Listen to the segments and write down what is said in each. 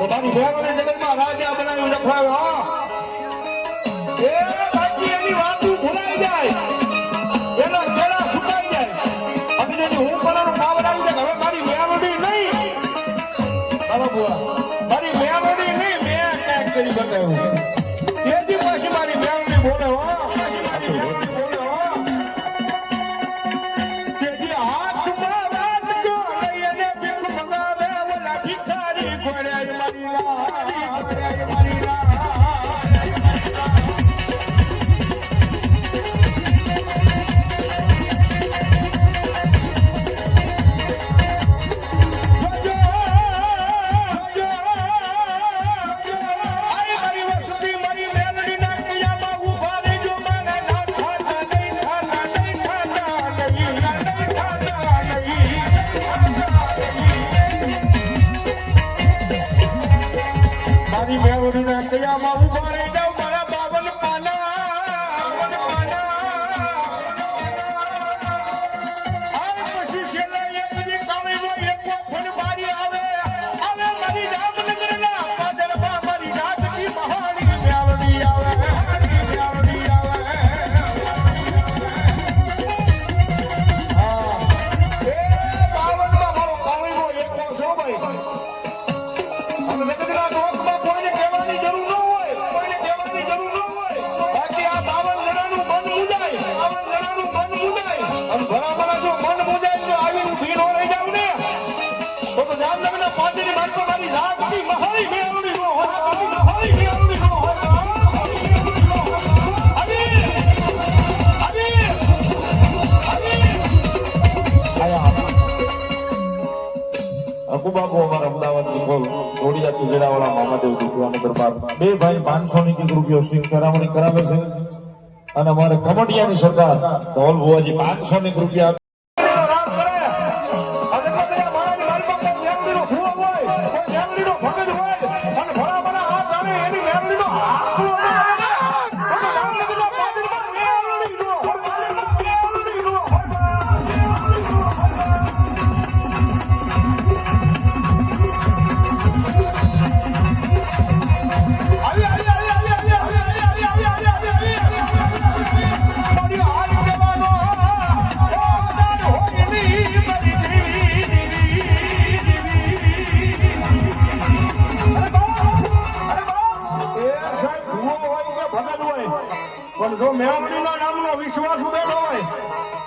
પોતાની બહેનોને જગતમાં રાજા બનાવી નખવાયો એ બાકી એની વાતું ભૂલાઈ જાય. એના કેળા સુકાઈ જાય. અને હું પણ ભાવ લાવી જાય હવે મારી મેળવડી નહીં. બાબા બુઆ. મારી મેળવડી નહીં, મેં કાંઈક કરી બતાવ્યું. અકુબાબુ અમારા અમદાવાદની બોલ જોડિયા તુજેડાવાળા મામાદેવ દીકરાનો દરબાર. બે ભાઈ પાંચસો ની રૂપિયો સિંહ કરાવણી કરાવે છે. અને અમારે કમટિયાની સરકાર ધોલ ભુવાજી પાંચસો ની રૂપિયા સાહેબ ભૂવો હોય કે ભગત હોય. પણ જો મેળવણીના નામનો વિશ્વાસ ઉભેલો હોય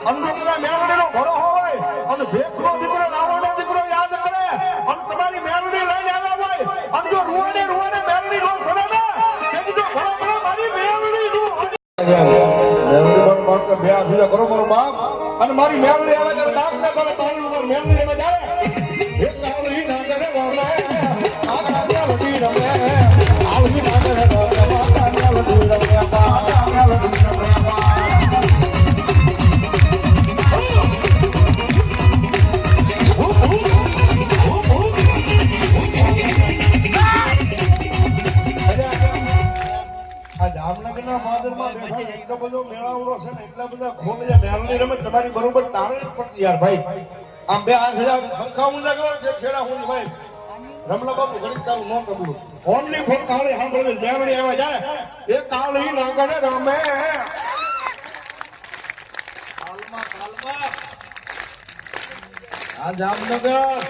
અંધોકરા મેળવણીનો ભરો હોય, અને ભેખનો દીકરો, રાવણનો દીકરો યાદ કરે, અને તમારી મેળવણી લઈને આવ્યા હોય, અને જો રૂવાને રૂવાને મેળવણી નો સરે ને તેથી જો ભરો ભરો મારી મેળવણી નું મેળવણી કરો મારો બાપ, અને મારી મેળવણી આવે ત્યારે બાપ ને કરે તારી મેળવણી રમે જામનગરના બેઠા એટલો બધો મેળાવડો છે ને એટલા બધા ખોલ છે. મેળવણી રમત તમારી બરોબર તારે જ પડતી યાર ભાઈ. આમ બે હજાર છે છેડા ઊંધી ભાઈ. રમલા બાપુ ઘડી તારું ન કબૂલ. ઓનલી ફોર કાળી સાંભળવી મેળવણી આવ્યા જાય એ કાળી નાગડે રમે. આ જામનગર.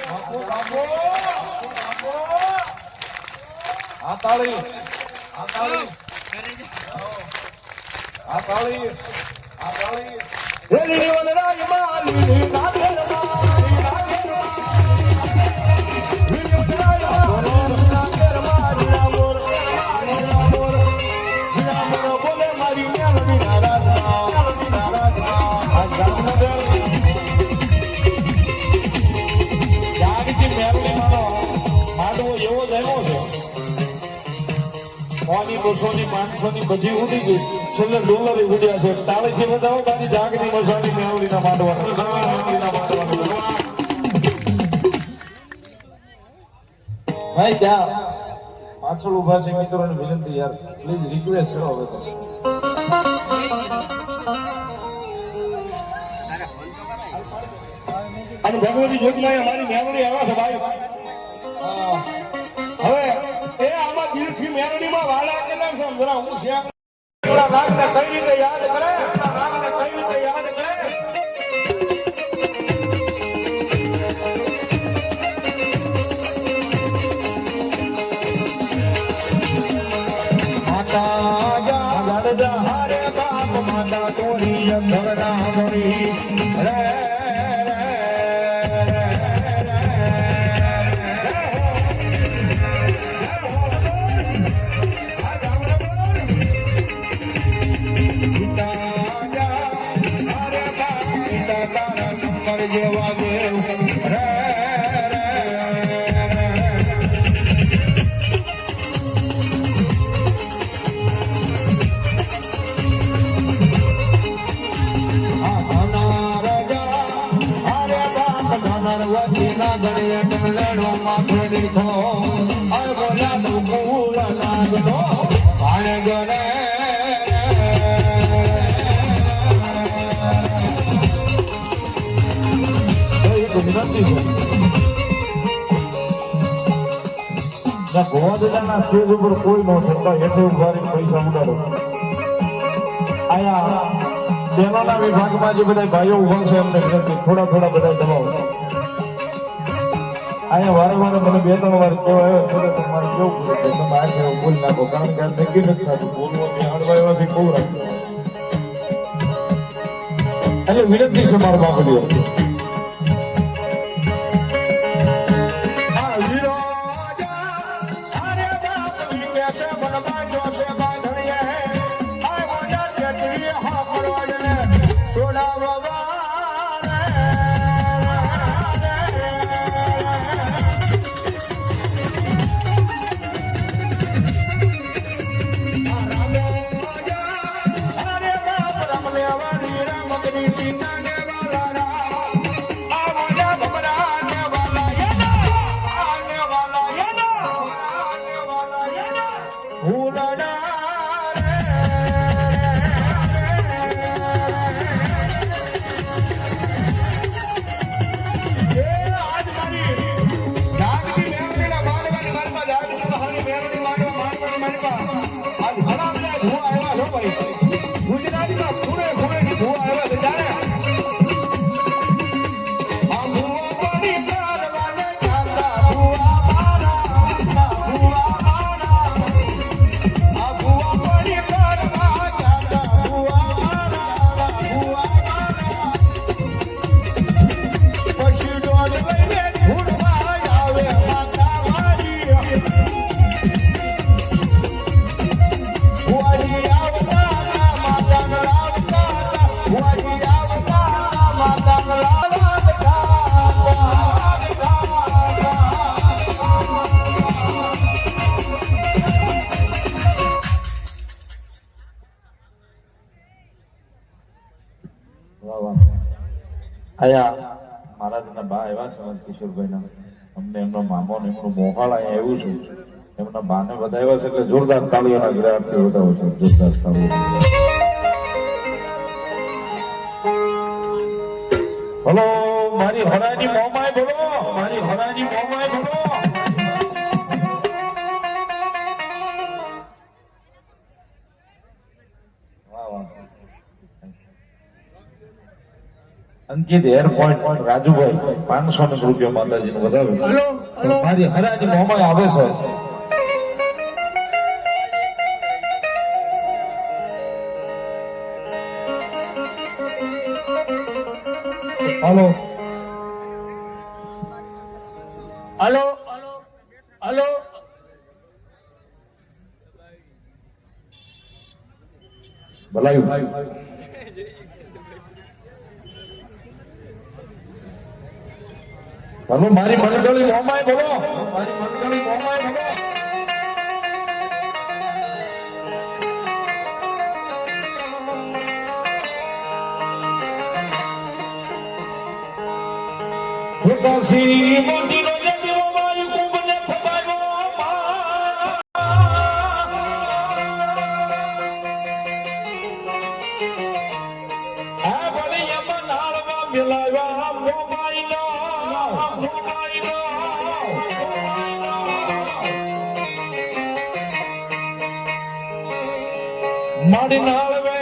બાપુ બાપુ. બાપુ આ તાળી આ તાળી આ તાળી આ તાળી ની પાંચસો ની બધી ઉડી ગઈ. છેલ્લે ડોલર ઉડ્યા છે. તાળીથી બતાવો તારી જાગની મસાની મેવડી ના માંડવા મેવડીના માંડવા. ભાઈ, ત્યાં પાછળ ઊભા છે મિત્રોને વિનંતી યાર. પ્લીઝ રિક્વેસ્ટ કરો હવે તો. અને ભગવતી જોગમાં અમારી મેળવણી આવા છે, ભાઈ. ભલા હું શ્યામ લાગતા કઈ રીતે યાદ કરે? સ્ટેજ ઉપર કોઈ નો છતાં હેઠે ઉભારી પૈસા ઉડાડો. આયા બહેનોના વિભાગમાં જે બધા ભાઈઓ ઊભા છે એમને વિનંતી થોડા થોડા બધા દબાવો. અહીંયા વારે વારે મને બે ત્રણ વાર કહેવાય છે તો તમારે કેવું પડે કે તમે આ છે બોલી નાખો, કારણ કે આ નક્કી નથી થતું. બોલવું મેં હળવા એવાથી કહું રાખ્યું એટલે વિનંતી છે મારા બાપલીઓ વાહ મહારાજના બા એવા છે કિશોરભાઈના. અમને એમનો મામો ને એમનું અહીંયા એવું છે, એમના બાને વધાવ્યા છે એટલે જોરદાર તાળીઓના ગ્રાહકથી વધાવો છે, જોરદાર તાળીઓ. બોલો, મારી હરાજી મોમાય બોલો. મારી હરાજી મોમાય બોલો. અંકિત એરપોર્ટ રાજુભાઈ પાંચસો ને રૂપિયા માતાજી નું વધાવ્યું મારી હરાજી મોમાં આવે છે. હલો. Hello hello. ભલાયું હલો મારી મંડળી મોમાય બોલો. મારી મંડળી મોમાય બોલો. મંદિરો ને મારી નાળવે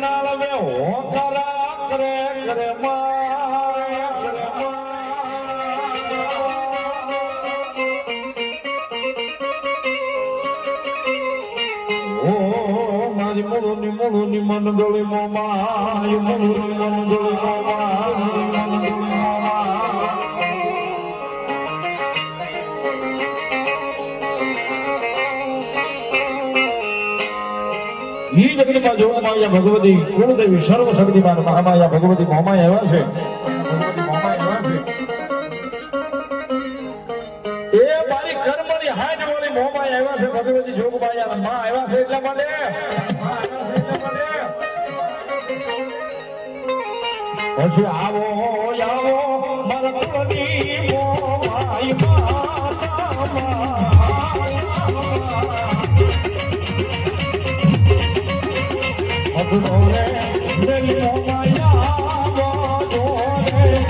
નાળવે હોકરા કરે કરે મારે કરે ઓ, મારી મોળુની મોળુની મંડળી મોમાય મોળુની મંડળી મોમાય મંડળી જગતમાં જોવામાં આવ્યા ભગવતી કુળદેવી, સર્વ શક્તિમાન મહામાયા, ભગવતી મોમાય એવા છે. મારી કર્મની હાથ વાળી મોમાય આવ્યા છે, ભગવતી જોગમાયા આવ્યા છે એટલા માટે. પછી આવો આવો અગનો રે દિલ મોમાયા ગો રે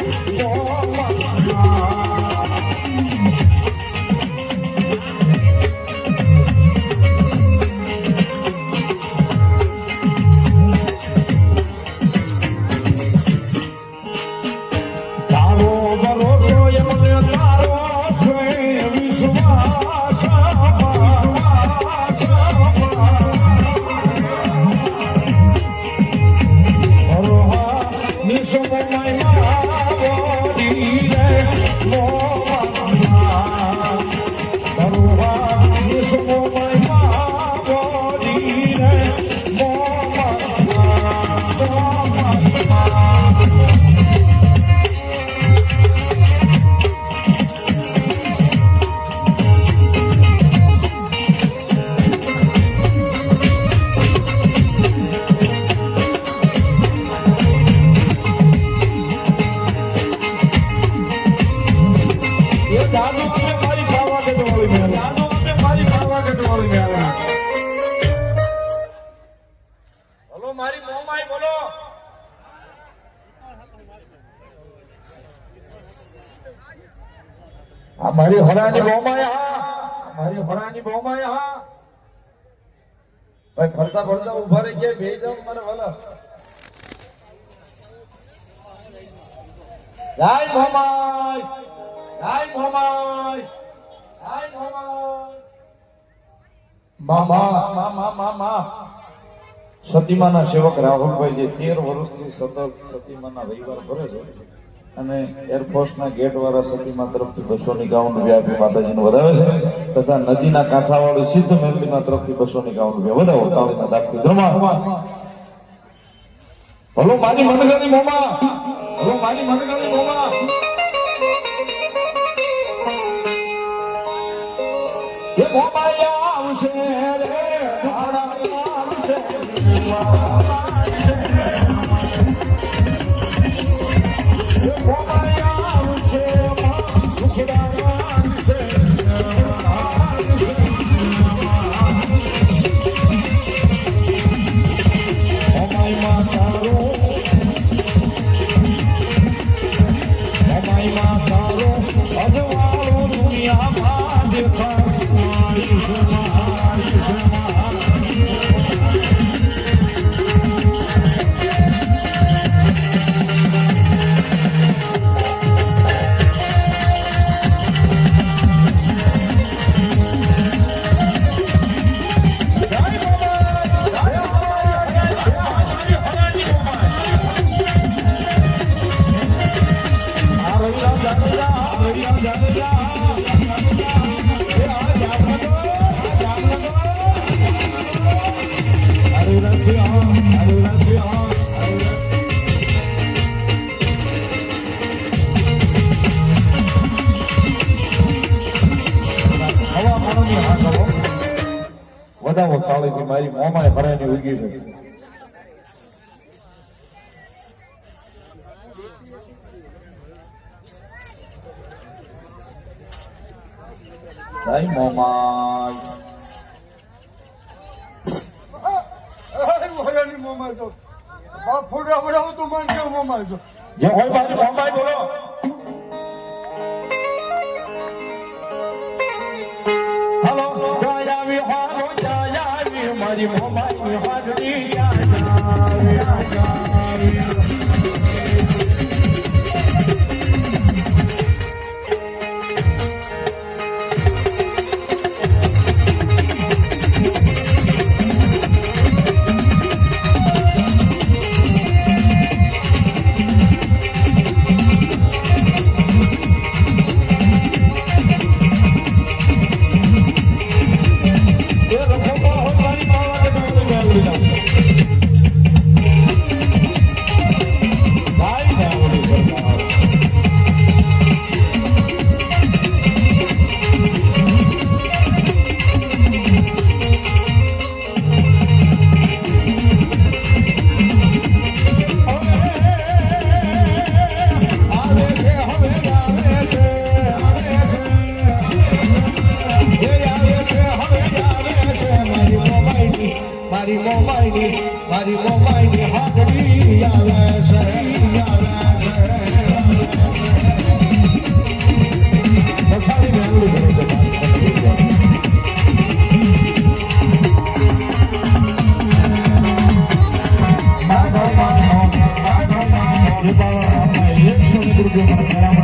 ભાઈ ફરતા ફરતા ઊભા રહી ગયા બે જાવ મારે વાલા જય મોમાઈ જય મોમાઈ જય મોમાઈ મામા મામા મામા સતીમાના સેવક રાહુલભાઈ જે તેર વર્ષથી સતત સતીમાના રવિવાર ભરે છે. અને એરફોર્સના ગેટ વાળા સતીમા તરફથી બસો ની ગાઉન વ્યાપી માતાજીનું વધાવે છે તથા નદીના કાંઠાવાળી સિદ્ધ મહેલતીના તરફથી બસો ની ગાઉન રૂપિયા વધાવો. તાળીના દાખથી ધર્મા. ભલો મારી મનગણી મોમાં. ભલો મારી મનગણી મોમા. એ મોમાયા આવશે રે આવશે એ માનજો મોમાઈ તો જે હોય મારી મોમાઈ બોલો હાલો જય આવી હાલો જય આવી મારી મોમાઈ હાજરી જ્યાં જાવી, મારી મોબાઈલ મારી મોબાઈલ હાથડી આવે છે આવે બસાડી મેળવી ગયો છે. એકસો રૂપિયા